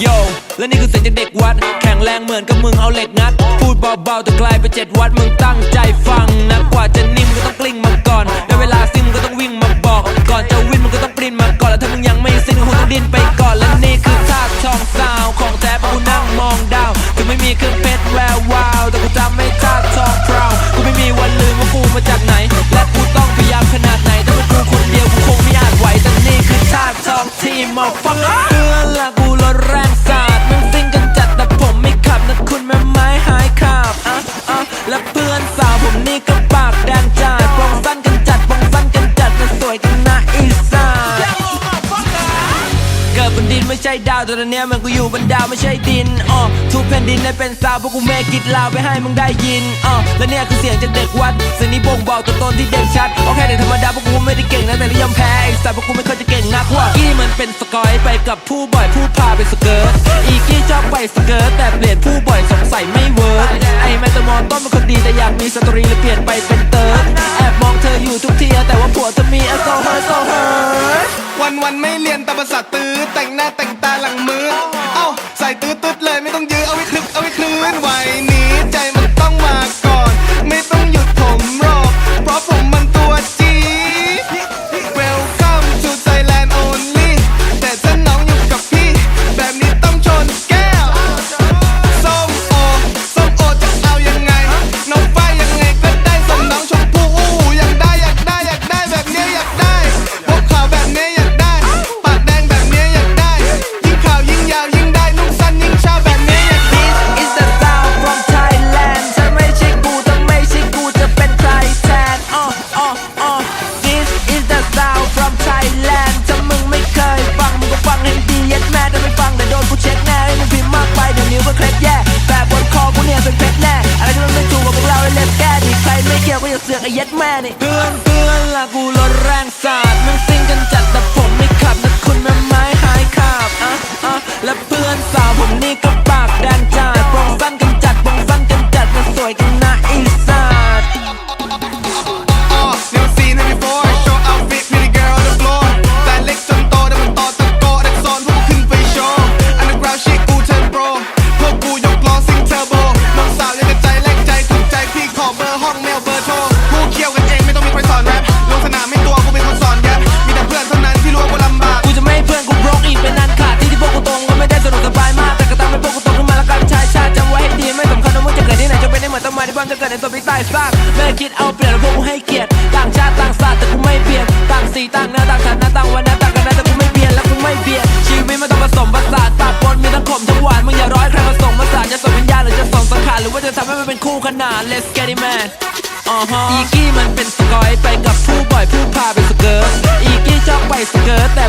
โยและนี่คือเสียงจากเด็กวัด แข็งแรงเหมือนกับมึงเอาเหล็กงัด พูดเบาๆแต่ไกลไปเจ็ดวัดมึงตั้งใจฟังนะกว่าจะนิ่มก็ต้องกลิ้งมาก่อนได้เวลาซิ่งมึงก็ต้องวิ่งมาบอก ก่อนจะวิ่งมึงก็ต้องปรินมาก่อนแล้วถ้ามึงยังไม่สิ้นก็คงต้องดิ้นไปก่อนและนี่คือท่าทองซาวของแท้ปะกูนั่งมองดาวถึงไม่มีเครื่องเพชรแวววาวแต่กูจำไม่ท่าทองพราวกูไม่มีวันลืมว่ากูมาจากไหน และกูต้องพยายามขนาดไหนถ้าเป็นกูคนเดียวกูคงไม่อาจไหวแต่นี่คือท่าทองที่มาฟังเพื่อนละกู รถแรงสาดมึงซิ่งกันจัดแต่ผมไม่ขับนะคุณแม่ไม้หายขาบอะอะและเพื่อนสาวผมนี่ก็ บนดินไม่ใช่ดาวแต่ตอนนี้มันกูอยู่บนดาวไม่ใช่ดินอ๋อทุกแผ่นดินได้เป็นซาวเพราะกูเมกิดลาวไปให้มึงได้ยินอ๋อและเนี่ยคือเสียงจากเด็กวัดเสียงนี้บ่งบอกตัวตนที่เด่นชัดโอเคเด็กธรรมดาเพราะกูไม่ได้เก่งนะแต่ก็ยอมแพ้ไอ้สัตว์เพราะกูไม่เคยจะเก่งนักว่ากี้มันเป็นสกอยไปกับผู้บ่อยผู้พาไปสเกิร์ตอีกี้ชอบไปสเกิร์ตแต่เปลี่ยนผู้บ่อยสงสัยไม่เวิร์กไอ้แมตตมอนต้นเป็นคนดีแต่อยากมีสตรีเลยเปลี่ยนไปเป็นเติร์ดแอบมองเธออยู่ทุกทีแต่ว่าผัวเธอมีอโซ ๆไม่เรียนแต่ภาตื้อแต่งหน้าแต่งตาหลังมือเอ้าใส่ตื้อตึดเลยไม่ต้องยื้อเอาไว้คลึก แก้วก็อย่าเสือกไอ้ยัดแม่นี่เพื่อนเพื่อนละกูลดแรงสาดมึงซิงกันจ จะเกิดในตัวพี่ใต้ซากไม่คิดเอาเปรียบแล้วพวกกูให้เกียรติต่างชาติต่างศาสตร์แต่กูไม่เปลี่ยนต่างสีต่างเนื้อต่างฐานะต่างวันนะต่างกันนะแต่กูไม่เปลี่ยนและกูไม่เบียดชีวิตมันต้องผสมผสานปากปนมีทั้งขมทั้งหวานมึงอย่าร้อให้ใครผสมผสานจะส่งวิญญาณหรือจะส่งสังขารหรือว่าจะทำให้มันเป็นคู่ขนาน Let's get it man อีกี้มันเป็นสกอยไปกับผู้บ่อยผู้พาไปสเกิร์ตอีกี้ชอบไปสเกิร์ตแต่